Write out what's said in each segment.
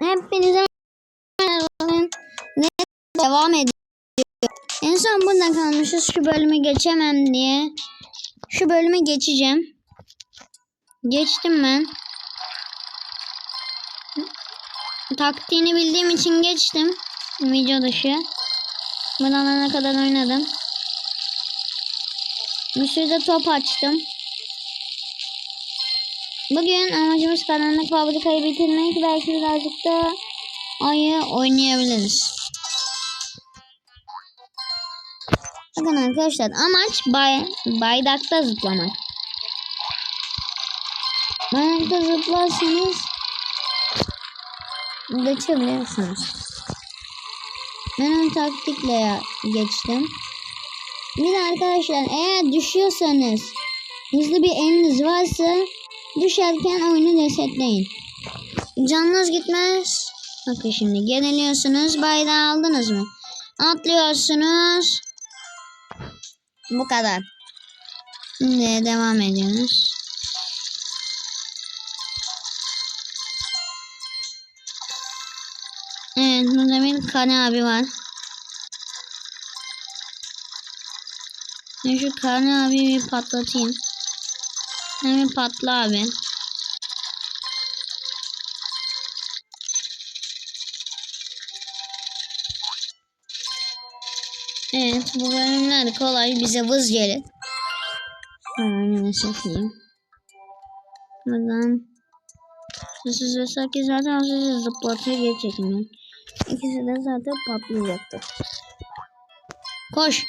Hepinize ne devam ediyor. En son burada kalmışız. Şu bölümü geçemem diye. Şu bölüme geçeceğim. Geçtim ben. Taktiğini bildiğim için geçtim. Video dışı. Buradan ne kadar oynadım. Bir sürü top açtım. Bugün amacımız karanlık fabrikayı bitirmek. Belki birazcık da ayı oynayabiliriz. Bakın arkadaşlar amaç bay, baydakta zıplamak. Baydakta zıplarsanız geçebilirsiniz. Ben o taktikle geçtim. Bir de arkadaşlar eğer düşüyorsanız hızlı bir eliniz varsa düşerken oyunu resetleyin. Canınız gitmez. Bakın şimdi geneliyorsunuz. Bayrağı aldınız mı? Atlıyorsunuz. Bu kadar. Şimdi devam ediyoruz. Evet burada bir Kane abi var. Ben şu Kane abi bir patlatayım. Hemen patla abi. Evet bu bölümler kolay bize vız gelir. Hemen çekeyim. Buradan Sessiz ve sakin zaten sizi zıplatıyor geçecek mi? İkisi de zaten patlayacaktır. Koş.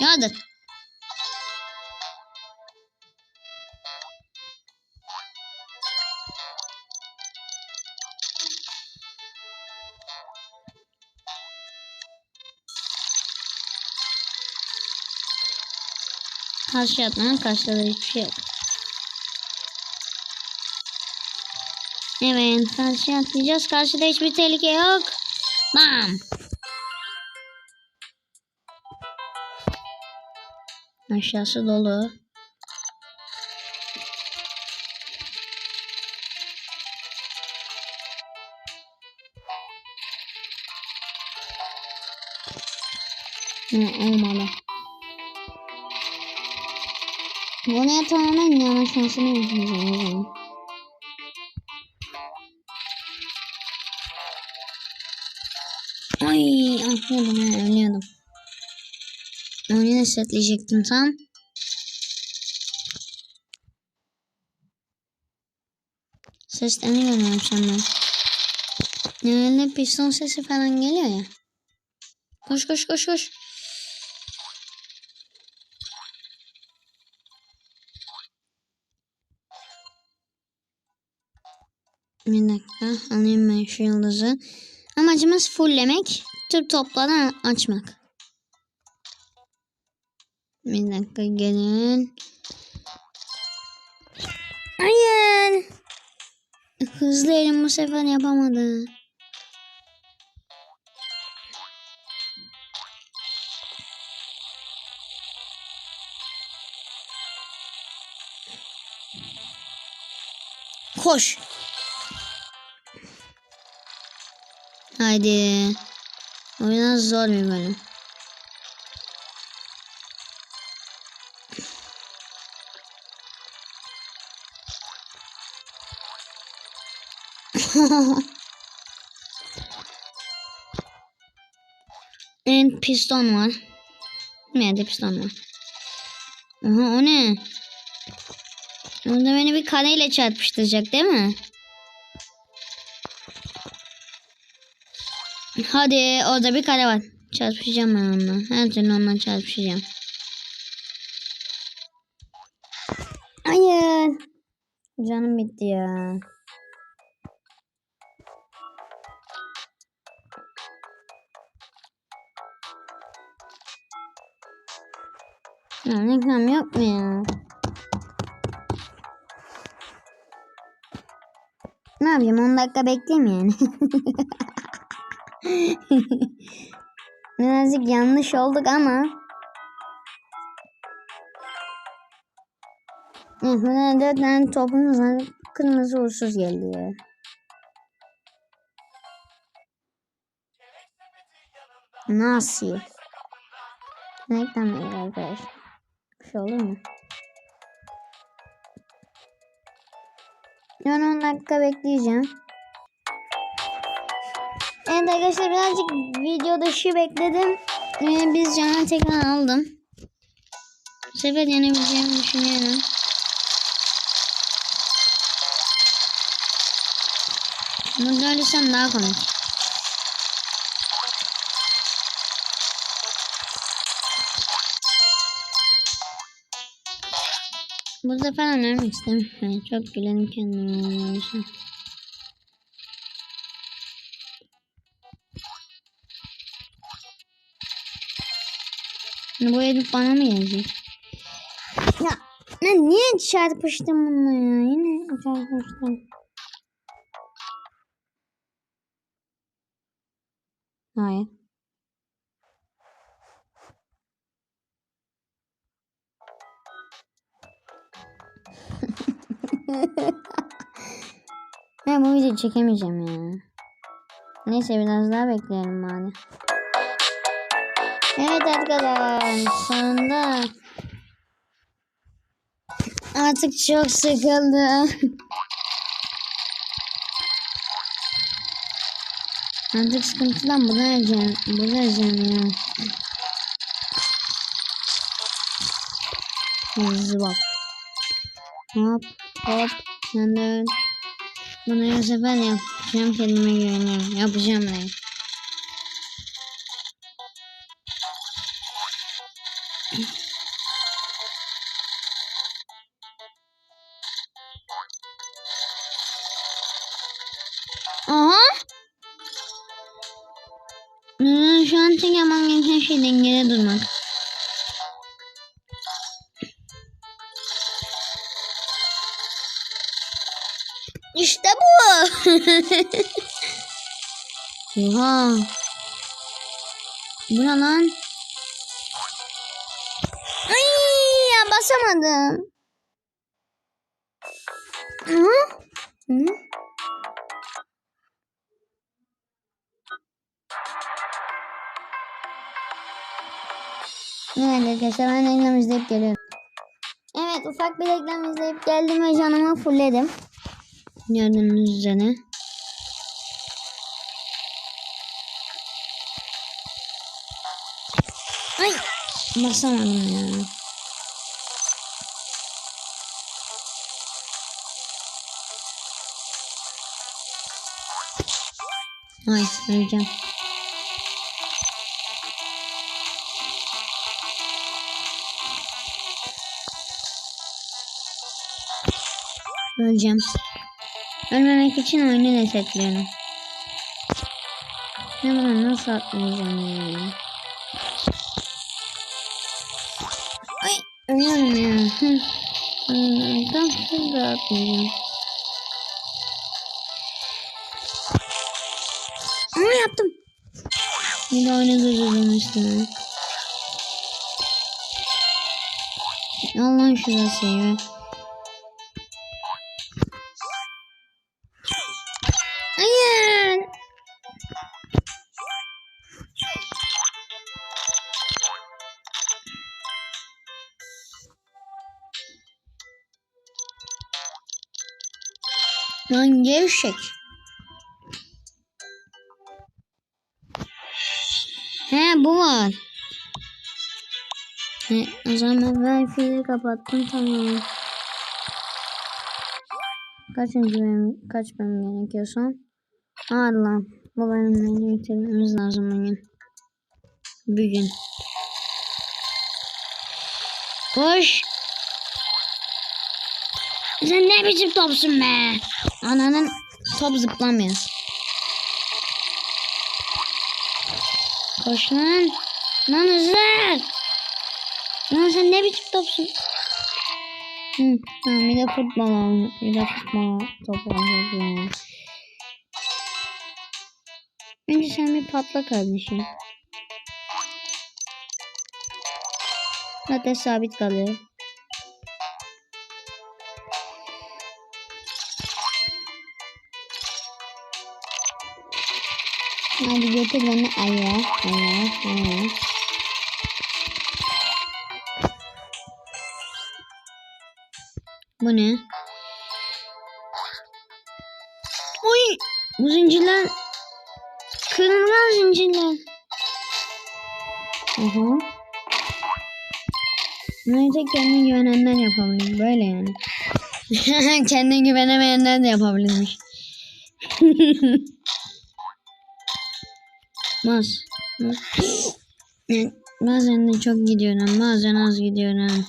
Yardır. Karşı atmanın karşıda da hiçbir şey yok. Evet karşıya atlayacağız. Karşıda hiçbir tehlike yok. Bam. Aşağısı dolu. Hı, olmadı. Bunu tamamen yanaşmasını yapacağım. Ay atlıyordum ha ölüyordum. Oyunu setleyecektim tam. Seslerini görmüyorum senden. Genelde piston sesi falan geliyor ya. Koş koş koş koş. Bir dakika alayım ben şu yıldızı. Amacımız fulllemek. Tüm topları açmak. Bir dakika gelin. Hayır. Hızlı elim bu sefer yapamadı. Koş. Haydi. O biraz zor bir bölüm. en piston var. Nerede piston var? Aha o ne? Orada beni bir kareyle çarpıştıracak değil mi? Hadi orada bir kare var. Çarpışacağım ben onunla. Her türlü onunla çarpışacağım. Hayır. Canım bitti ya. Ya reklam yok mu ya? Ne yapayım 10 dakika bekleyeyim yani. Birazcık yanlış olduk ama. Burada dört tane topumuz var. Kırmızı uğursuz geliyor. Nasıl? Renkten böyle arkadaş. Bir şey olur mu? 10 dakika bekleyeceğim. Evet arkadaşlar birazcık video dışı bekledim. Ee, biz canı tekrar aldım. Bu sefer yenebileceğimi düşünüyorum. Burada ölürsem daha komik. Burada falan ölmek istemiyorum. Çok gülerim kendime. Şimdi bu herif bana mı gelecek? Ya ben niye çarpıştım bununla ya? Yine çarpıştım. Hayır. ben bu videoyu çekemeyeceğim ya. Neyse biraz daha bekleyelim madem. Evet arkadaşlar sonunda artık çok sıkıldım. Artık sıkıntıdan bulacağım. Bulacağım ya. Hızlı bak. Hop hop. Sen de öl. Bunu bu sefer yapacağım kendime güveniyorum. Yapacağım ben. Hmm, şu an tek yapmam gereken şey dengede durmak. İşte bu. Oha. Bu ne lan? Ay ya basamadım. Hı? Hı? Evet arkadaşlar ben reklam izleyip geliyorum. Evet ufak bir reklam izleyip geldim ve canımı fullledim. Gördüğünüz üzere. Ay basamadım ya. Ay öleceğim. Öleceğim. Ölmemek için oyunu resetliyorum. Ne bunu nasıl atlayacağım ya? Ay ölüyorum ya. Tam şurada atlayacağım. Ama yaptım. Bir de durdurdum üstüne. Allah'ın şurası ya. Lan gevşek. He bu var. He, o zaman ben fiili kapattım tamam. Kaçıncı benim, kaç benim gerekiyor son? Allah. Bu bölümleri bitirmemiz lazım bugün. Bugün. Koş. Sen ne biçim topsun be? Ananın top zıplamıyor. Koş lan. Lan hızlı. Lan sen ne biçim topsun? Hı, tamam bir de futbol al. Bir de futbol topu ya. Önce sen bir patla kardeşim. Zaten sabit kalıyor. Hadi götür beni aya aya aya. Bu ne? Oy! Bu zincirler kırılmaz zincirler. Aha. Bunu tek kendine güvenenden yapabilir. Böyle yani. kendine güvenemeyenler de yapabilirmiş. Evet, bazen de çok gidiyorum. Bazen az gidiyorum.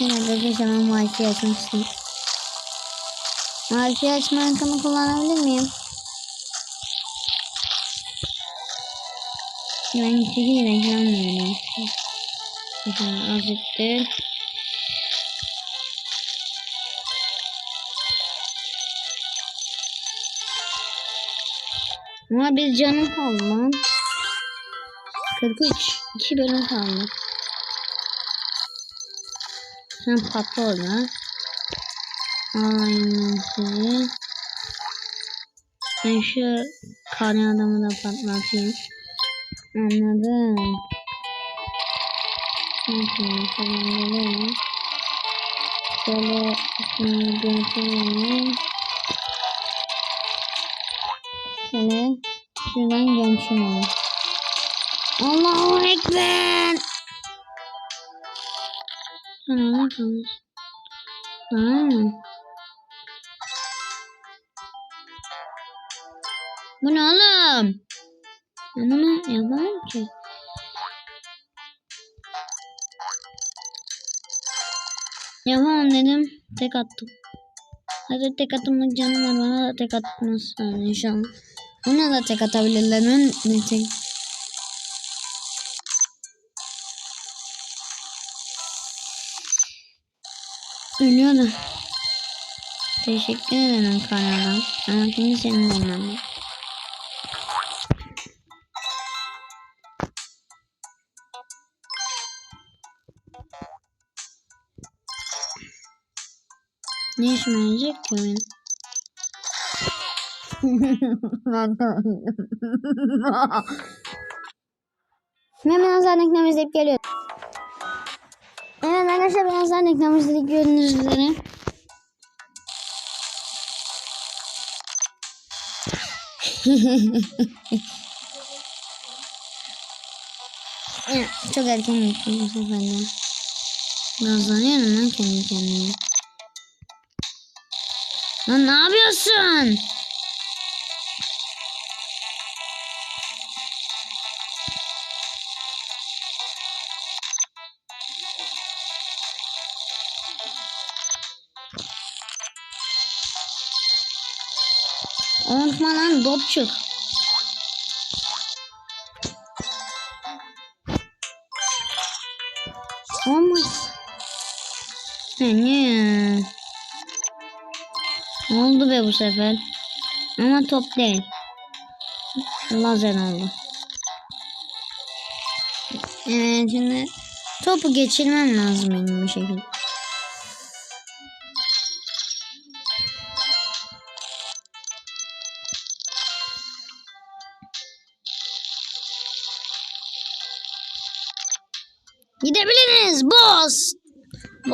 Yine de bir zaman Wi-Fi istiyorum. Wi-Fi açma hakkımı kullanabilir miyim? Ben çünkü reklam veriyorum. Azıcık Ama biz canım kaldı lan. 43. 2 bölüm kaldı. Sen patla orada. Aynen sizi. Ben şu kare adamı da patlatayım. Anladım. Şimdi şöyle gelelim. Şöyle şunu götürelim. Şöyle şuradan gömçüm Allahu Ekber. Sana kalmış? Ha. Bu ne oğlum? Ben bunu yapamam ki. Yapamam dedim. Tek attım. Hadi tek atımlık canım var. Bana da tek atmazlar inşallah. Ona da tek atabilirler. Ne tek... Ölüyorum. Teşekkür ederim kanala. Ama şimdi senin olman. Ne işime yarayacak ki benim? Ben birazdan reklam izleyip geliyorum. Evet arkadaşlar birazdan reklam izledik gördüğünüz üzere. Çok erken gittim bu sefer de. Nazlanıyorum lan kendi kendime. Lan ne yapıyorsun? Dopçuk. Olmaz. Ne? Oldu be bu sefer. Ama top değil. Lazer oldu. Evet şimdi topu geçirmem lazım benim bir şekilde.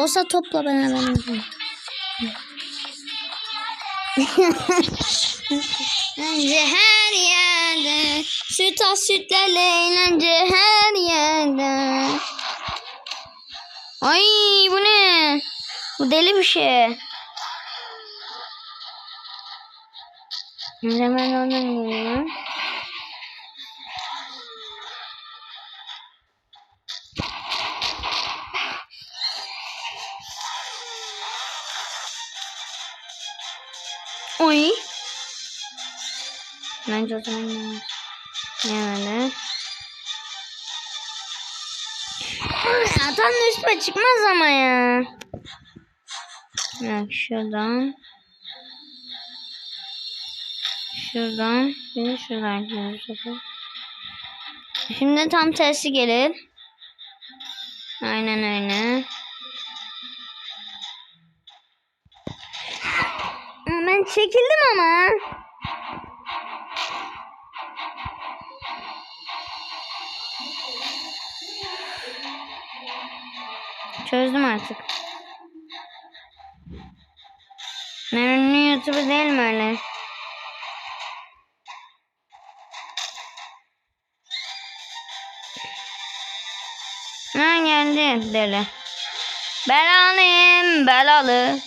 Boss'a topla beraber. Eğlence her yerde Süt az sütlerle eğlence her yerde Ay bu ne? Bu deli bir şey. Hemen oradan Amcadan yani. Zaten üstüme çıkmaz ama ya. Evet şuradan. Şuradan. Şimdi şuradan gidiyoruz. Şimdi tam tersi gelir. Aynen öyle. Ben çekildim ama. Çözdüm artık. Nerenin YouTube'u değil mi öyle? Ha geldi deli. Belalıyım belalı.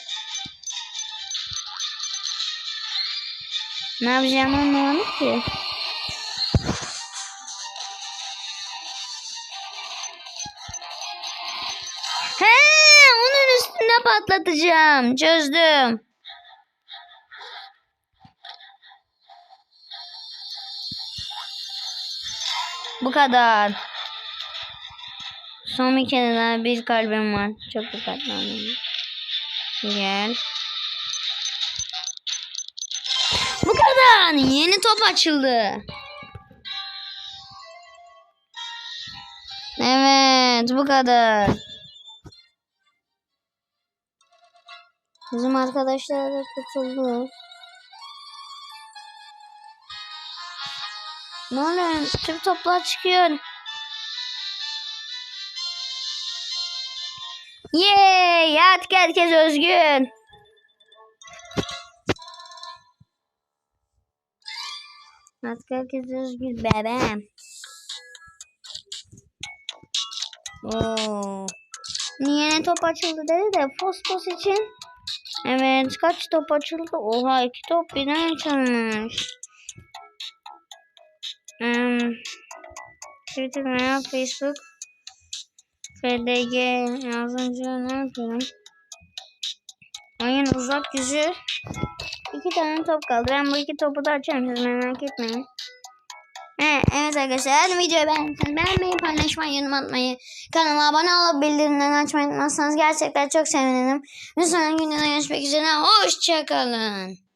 Ne yapacağımı anlamadım ki. He, onun üstünde patlatacağım. Çözdüm. Bu kadar. Son bir kere daha bir kalbim var. Çok dikkatli. Gel. Bu kadar. Yeni top açıldı. Evet bu kadar. Bizim arkadaşlar da tutuldu. Ne oluyor? Tüm toplar çıkıyor. Yay! Artık herkes özgür. Artık herkes özgür bebeğim. Oo. Yeni top açıldı dedi de Fosfos için. Evet kaç top açıldı? Oha iki top birden açılmış. Hmm. Twitter veya Facebook FDG yazınca ne yapıyorum? Oyun uzak yüzü. İki tane top kaldı. Ben bu iki topu da açarım. Siz merak etmeyin. Evet arkadaşlar videoyu beğendiyseniz beğenmeyi, paylaşmayı, yorum atmayı, kanala abone olup bildirimleri açmayı unutmazsanız gerçekten çok sevinirim. Bir sonraki videoda görüşmek üzere. Hoşçakalın.